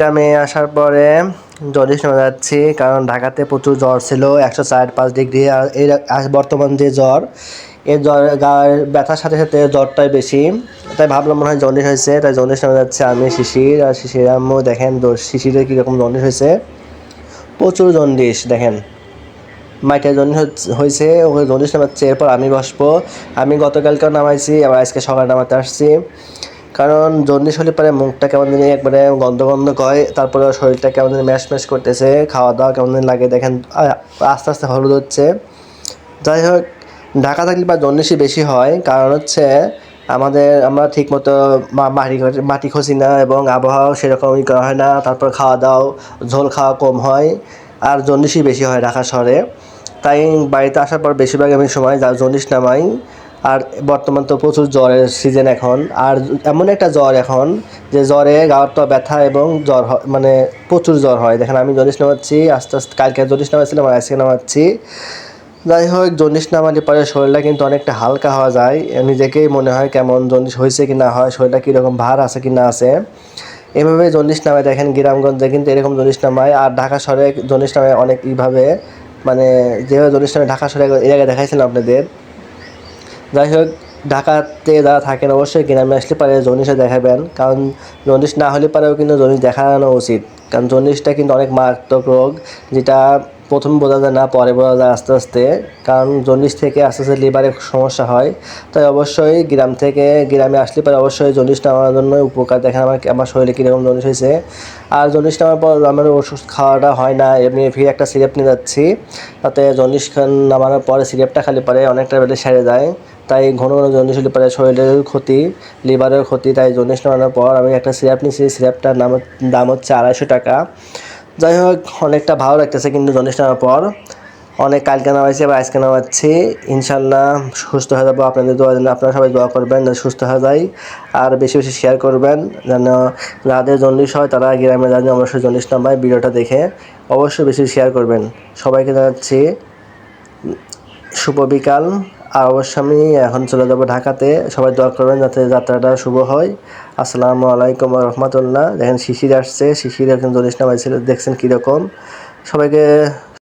গ্রামে আসার পরে জন্ডিস নেমে যাচ্ছি, কারণ ঢাকাতে প্রচুর জ্বর ছিল, একশো চার পাঁচ ডিগ্রি, আর এই বর্তমান যে জ্বর এই জ্বর গায়ের ব্যথার সাথে সাথে জ্বরটাই বেশি। তাই ভাবলাম মনে হয় জন্ডিস হয়েছে, তাই জন্ডিস নেমে যাচ্ছে আমি শিশির, আর শিশির আম্মু দেখেন শিশিরের কীরকম জন্ডিস হয়েছে। প্রচুর জন্ডিস, দেখেন। মাইকের জন্ডিস হয়েছে, ওকে জন্ডিস নামাচ্ছে এরপর আমি বসবো। আমি গতকালকেও নামাইছি, আবার আজকে সকালে নামাতে আসছি। কারণ জন্ডিস হলে পরে মুখটা কেমন জানি একবারে গন্ধ গন্ধ করে, তারপরে শরীরটা কেমন জানি ম্যাশ ম্যাশ করতেছে খাওয়া দাওয়া কেমন দিন লাগে, দেখেন আস্তে আস্তে হলুদ হচ্ছে। যাই হোক, ঢাকা থাকলে বা জন্ডিসই বেশি হয়, কারণ হচ্ছে আমাদের, আমরা ঠিকমতো মাটি মাটি খসি না এবং আবহাওয়াও সেরকমই করা হয় না, তারপর খাওয়া দাওয়া ঝোল খাওয়া কম হয়, আর জন্ডিসই বেশি হয় ঢাকা শহরে। তাই বাড়িতে আসার পর বেশিরভাগ আমি সময় জন্ডিস নামাই আর বর্তমান তো প্রচুর জ্বরের সিজন এখন। আর এমন একটা জ্বর এখন যে জ্বরে গাওয়ার তো ব্যথা এবং জ্বর মানে প্রচুর জ্বর হয়। দেখেন, আমি জন্ডিস নামাচ্ছি, আস্তে আস্তে কালকে জন্ডিস নামাচ্ছিলাম আর আজকে নামাচ্ছি। যাই হোক জন্ডিস নামালে পরে শরীরটা কিন্তু অনেকটা হালকা হওয়া যায়। নিজেকেই মনে হয় কেমন জন্ডিস হয়েছে কি না হয়, শরীরটা কীরকম ভার আছে কি না আছে। এভাবে জন্ডিস নামায়, দেখেন, গ্রামগঞ্জে কিন্তু এরকম জন্ডিস নামায়। আর ঢাকা শহরে জন্ডিস নামায় অনেক এইভাবে মানে যেভাবে জন্ডিস নামে ঢাকা শহরে আগে দেখাইছিলাম আপনাদের। যাই হোক ঢাকাতে যারা থাকেন অবশ্যই গ্রামে আসলে পারে জন্ডিসে দেখাবেন। কারণ জন্ডিস না হলে পারেও কিন্তু জন্ডিস দেখানো উচিত। কারণ জন্ডিসটা কিন্তু অনেক মারাত্মক রোগ, যেটা প্রথম বোঝা যায় না, পরে বোঝা যায় আস্তে আস্তে। কারণ জন্ডিস থেকে আস্তে আস্তে লিভারের সমস্যা হয়। তাই অবশ্যই গ্রাম থেকে গ্রামে আসলে পরে অবশ্যই জন্ডিস নেওয়ার জন্য উপকার দেখেন আমার আমার শরীরে কীরকম জন্ডিস হয়েছে। আর জন্ডিস নেওয়ার পর আমার ওষুধ খাওয়াটা হয় না, এমনি ফিরে একটা সিরাপ নিয়ে যাচ্ছি। তাতে জন্ডিস নামানোর পরে সিরাপটা খালি পরে অনেকটা বেলে সেরে যায়। তাই ঘন ঘন জন্ডিস হলে পরে শরীরের ক্ষতি লিভারের ক্ষতি। তাই জন্ডিস নামানোর পর আমি একটা সিরাপ নিয়েছি, সিরাপটার নাম দাম হচ্ছে আড়াইশো টাকা। যাই হোক, অনেকটা ভালো লাগতেছে কিন্তু জন্ডিস নেওয়ার পর। অনেক কালকে নামাইছি বা আজকে নামাচ্ছি। ইনশাল্লাহ সুস্থ হয়ে যাব। আপনাদের দোয়া জন্য আপনারা সবাই দোয়া করবেন যেন সুস্থ হয়ে যায়। আর বেশি বেশি শেয়ার করবেন যেন যাদের জন্ডিস হয় তারা গ্রামে যান অবশ্যই জন্ডিস নামায় ভিডিওটা দেখে অবশ্যই বেশি শেয়ার করবেন। সবাইকে জানাচ্ছি, শুভ বিকাল। আর অবশ্য আমি এখন চলে যাব ঢাকাতে। সবাই দোয়া করবেন যাতে যাত্রাটা শুভ হয়। আসসালামু আলাইকুম রহমতুল্লাহ। দেখেন শিশির আসছে। শিশির এখন জলিস নামাইছিল দেখছেন কীরকম? সবাইকে